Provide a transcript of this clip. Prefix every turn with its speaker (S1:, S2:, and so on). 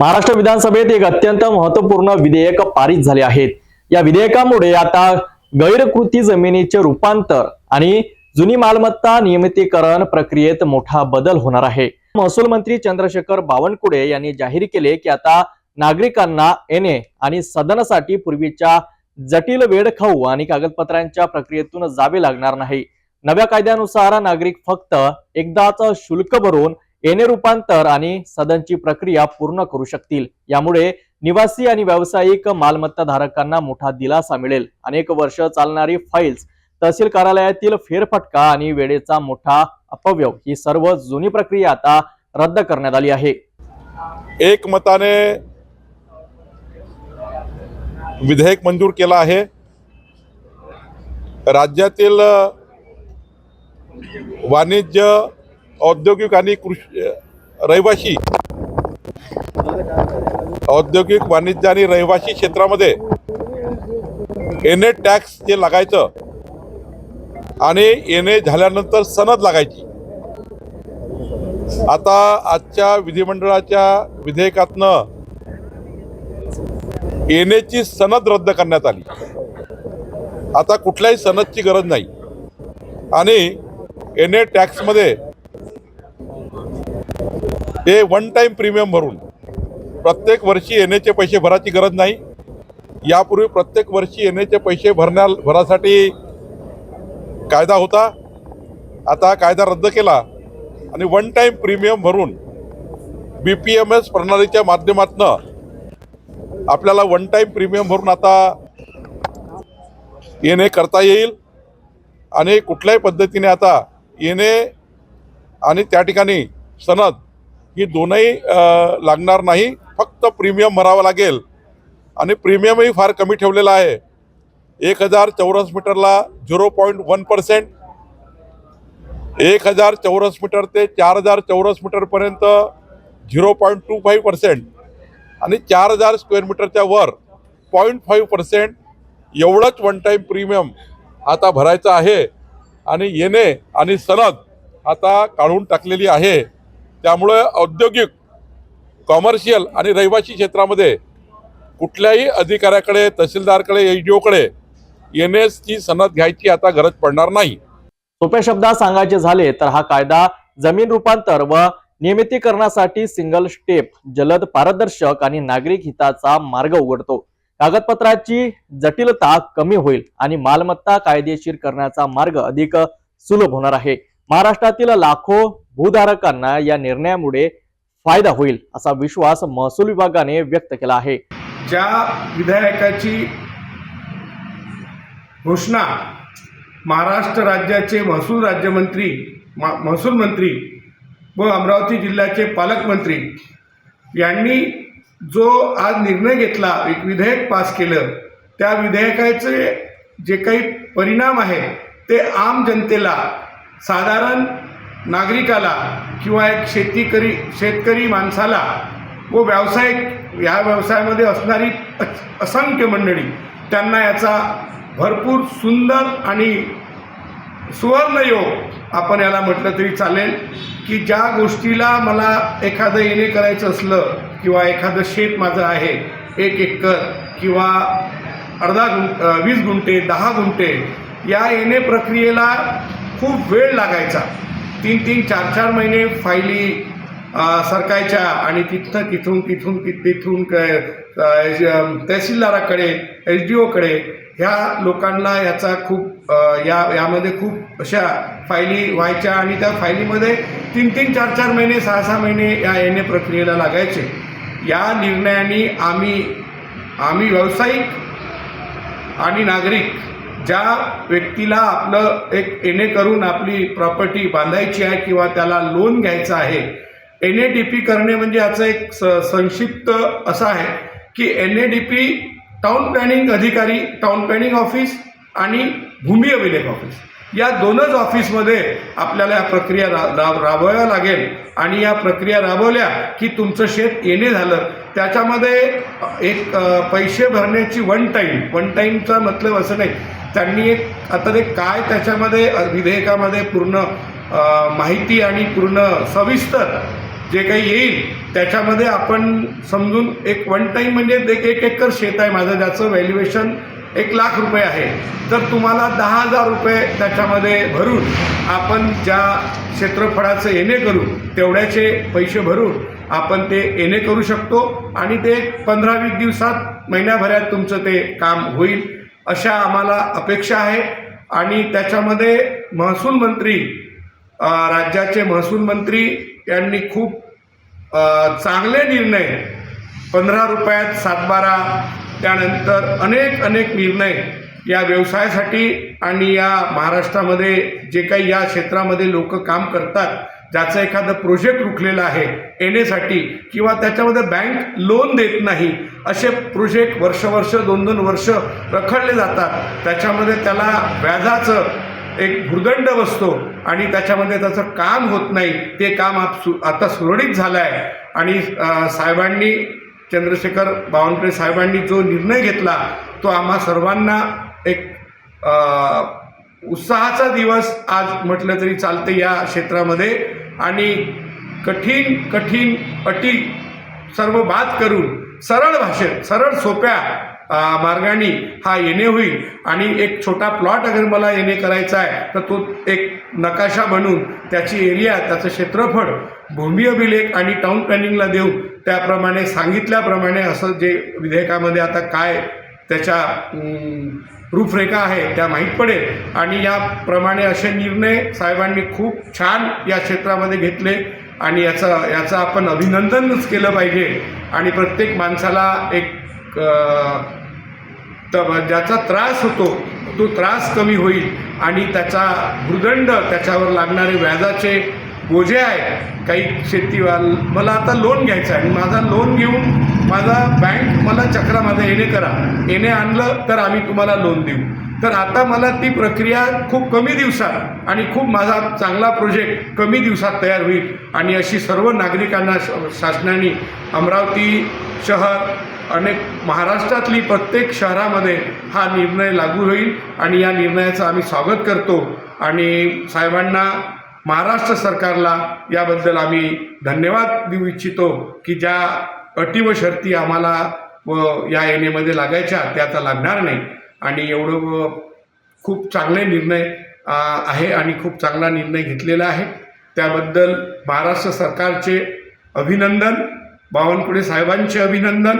S1: महाराष्ट्र विधानसभेत एक अत्यंत महत्त्वपूर्ण विधेयक पारित झाले आहेत. या विधेयकामुळे आता गैरकृती जमिनीचे रूपांतर आणि जुनी मालमत्ता नियमितीकरण प्रक्रियेत मोठा बदल होणार आहे. महसूल मंत्री चंद्रशेखर बावनकुळे यांनी जाहीर केले की आता नागरिकांना येणे आणि सदनासाठी पूर्वीच्या जटिल वेळखाऊ आणि कागदपत्रांच्या प्रक्रियेतून जावे लागणार नाही. नव्या कायद्यानुसार नागरिक फक्त एकदाच शुल्क भरून येणे रूपांतर आणि सदनची प्रक्रिया पूर्ण करू शकतील. यामुळे निवासी आणि व्यावसायिक मालमत्ता धारकांना मोठा दिलासा मिळेल. अनेक वर्ष चालणारी फाईल्स तहसील कार्यालयातील फेरफटका आणि वेळेचा मोठा अपव्यव ही सर्व जुनी प्रक्रिया आता रद्द करण्यात आली आहे.
S2: एकमताने विधेयक मंजूर केला आहे. राज्यातील वाणिज्य औद्योगिक आणि कृषी रहिवाशी रहिवासी. औद्योगिक वाणिज्य आणि रहिवासी क्षेत्रामध्ये एन ए टॅक्स जे लागायचं आणि एन ए झाल्यानंतर सनद लागायची. आता आजच्या विधिमंडळाच्या विधेयकातनं येण्याची सनद रद्द करण्यात आली. आता कुठल्याही सनदची गरज नाही. आणि एन ए टॅक्समध्ये ते वन टाईम प्रीमियम भरून. प्रत्येक वर्षी येण्याचे पैसे भरायची गरज नाही. यापूर्वी प्रत्येक वर्षी येण्याचे पैसे भरण्या भरासाठी कायदा होता. आता कायदा रद्द केला आणि वन टाईम प्रीमियम भरून बी पी एम एस प्रणालीच्या माध्यमातनं आपल्याला वन टाईम प्रीमियम भरून आता येणे करता येईल आणि कुठल्याही पद्धतीने आता येणे आणि त्या ठिकाणी सनद ही दोनही लागणार नाही. फक्त प्रीमियम भरावं लागेल. आणि प्रीमियमही फार कमी ठेवलेला आहे. एक हजार चौरस मीटरला झिरो पॉईंट वन पर्सेंट. एक हजार चौरस मीटर ते चार हजार चौरस मीटरपर्यंत zero point two five percent. आणि चार हजार स्क्वेअर मीटरच्या वर पॉईंट फाईव्ह पर्सेंट. एवढंच वन टाईम प्रीमियम आता भरायचं आहे. आणि येणे आणि सनद आता काढून टाकलेली आहे. त्यामुळे औद्योगिक कॉमर्शियल आणि रहिवासी क्षेत्रामध्ये कुठल्याही अधिकाऱ्याकडे तहसीलदारकडे एच डी ओकडे एन एसची सनद घ्यायची आता गरज पडणार नाही.
S1: सोप्या शब्दात सांगायचे झाले तर हा कायदा जमीन रूपांतर व नियमितीकरणासाठी सिंगल स्टेप जलद पारदर्शक आणि नागरिक हिताचा मार्ग उघडतो. कागदपत्राची जटिलता कमी होईल आणि मालमत्ता कायदेशीर करण्याचा मार्ग अधिक सुलभ होणार आहे. महाराष्ट्रातील लाखो भूधारकांना या निर्णयामुळे फायदा होईल असा विश्वास महसूल विभागाने व्यक्त केला आहे.
S3: ज्या विधायकाची घोषणा महाराष्ट्र राज्याचे महसूल राज्यमंत्री महसूल मंत्री व अमरावती जिल्ह्याचे पालकमंत्री यांनी जो आज निर्णय घेतला एक विधेयक पास केलं त्या विधेयकाचे जे काही परिणाम आहे ते आम जनतेला साधारण नागरिकाला किंवा एक शेतीकरी शेतकरी माणसाला व व्यावसायिक या व्यवसायामध्ये असणारी अ- असंख्य मंडळी त्यांना याचा भरपूर सुंदर आणि सुवर्णयोग आपण याला म्हटलं तरी चालेल की ज्या गोष्टीला मला एखादं येणे करायचं असलं किंवा एखादं शेत माझं आहे एक एकर किंवा अर्धा गुं वीस गुंठे दहा गुंठे या येणे प्रक्रियेला खूप वेळ लागायचा. तीन तीन चार चार महिने फायली सरकायच्या आणि तिथं तिथून तिथून तिथून क- तहसीलदाराकडे एच डी ओकडे ह्या लोकांना याचा खूप या यामध्ये खूप अशा फायली व्हायच्या आणि त्या फायलीमध्ये तीन तीन चार चार महिने सहा सहा महिने या येणे प्रक्रियेला लागायचे. या निर्णयाने आम्ही आम्ही व्यावसायिक आणि नागरिक ज्या व्यक्तीला आपलं एक एन ए करून आपली प्रॉपर्टी बांधायची आहे किंवा त्याला लोन घ्यायचं आहे एन ए डी पी करणे म्हणजे याचं एक स संक्षिप्त असं आहे की N A D P town planning अधिकारी टाऊन प्लॅनिंग ऑफिस आणि भूमी अभिलेख ऑफिस या दोनच ऑफिसमध्ये आपल्याला या प्रक्रिया रा राब राबवाव्या लागेल आणि या प्रक्रिया राबवल्या की तुमचं शेत येणे झालं. त्याच्यामध्ये एक पैसे भरण्याची वन टाईम वन टाईमचा मतलब असं नाही. त्यांनी एक आता ते काय त्याच्यामध्ये विधेयकामध्ये पूर्ण माहिती आणि पूर्ण सविस्तर जे काही येईल त्याच्यामध्ये आपण समजून एक वन टाईम म्हणजे एक एक एकर शेत आहे माझं ज्याचं व्हॅल्युएशन एक लाख रुपये आहे. तर तुम्हाला दहा हजार रुपये त्याच्यामध्ये भरून आपण ज्या क्षेत्रफळाचं येणे करू तेवढ्याचे पैसे भरून आपण ते येणे करू शकतो आणि ते पंधरा वीस दिवसात महिन्याभरात तुमचं ते काम होईल. अशा आम्हाला अपेक्षा आहे. आणि त्याच्यामध्ये महसूल मंत्री राज्याचे महसूल मंत्री यांनी खूप चांगले निर्णय पंधरा रुपयात सातबारा त्यानंतर अनेक अनेक निर्णय या व्यवसायासाठी आणि या महाराष्ट्रामध्ये जे काही या क्षेत्रामध्ये लोक काम करतात ज्याचं एखादं प्रोजेक्ट रुखलेलं आहे येण्यासाठी किंवा त्याच्यामध्ये बँक लोन देत नाही असे प्रोजेक्ट वर्ष वर्ष दोन दोन वर्ष रखडले जातात. त्याच्यामध्ये त्याला व्याजाचं एक भुर्दंड बसतो आणि त्याच्यामध्ये त्याचं काम होत नाही. ते काम आप सु आता सुरळीत झालं आहे आणि साहेबांनी चंद्रशेखर बावनकुळे साहेबांनी जो निर्णय घेतला तो आम्हा सर्वांना एक आ, उत्साहाचा दिवस आज म्हटलं तरी चालते या क्षेत्रामध्ये. आणि कठीण कठीण अटी सर्व बाद करून सरळ भाषेत सरळ सोप्या मार्गाने हा येणे होईल. आणि एक छोटा प्लॉट अगर मला येणे करायचा आहे तर तो एक नकाशा बनवून त्याची एरिया त्याचं क्षेत्रफळ भूमी अभिलेख आणि टाऊन प्लॅनिंगला देऊन त्याप्रमाणे सांगितल्याप्रमाणे असं जे विधेयकामध्ये आता काय त्याच्या रूपरेखा आहे त्या माहीत पडेल. आणि याप्रमाणे असे निर्णय साहेबांनी खूप छान या क्षेत्रामध्ये घेतले आणि याचा याचं आपण अभिनंदनच केलं पाहिजे. आणि प्रत्येक माणसाला एक ज्याचा त्रास होतो तो त्रास कमी होईल. आणि त्याचा भूदंड त्याच्यावर लागणारे व्याजाचे बोजे आहेत. काही शेतीवाल मला आता लोन घ्यायचं आहे. आणि माझा लोन घेऊन माझा बँक मला चक्रामध्ये येणे करा. येणे आणलं तर आम्ही तुम्हाला लोन देऊ. तर आता मला ती प्रक्रिया खूप कमी दिवसात आणि खूप माझा चांगला प्रोजेक्ट कमी दिवसात तयार होईल. आणि अशी सर्व नागरिकांना शासनाने अमरावती शहर अनेक महाराष्ट्रातली प्रत्येक शहरामध्ये हा निर्णय लागू होईल. आणि या निर्णयाचं आम्ही स्वागत करतो. आणि साहेबांना महाराष्ट्र सरकारला याबद्दल आम्ही धन्यवाद देऊ इच्छितो की ज्या अटी व शर्ती आम्हाला व या येणेमध्ये लागायच्या त्या आता लागणार नाही. आणि एवढं खूप चांगले निर्णय आहे आणि खूप चांगला निर्णय घेतलेला आहे. त्याबद्दल महाराष्ट्र सरकारचे अभिनंदन बावनकुळे साहेबांचे अभिनंदन.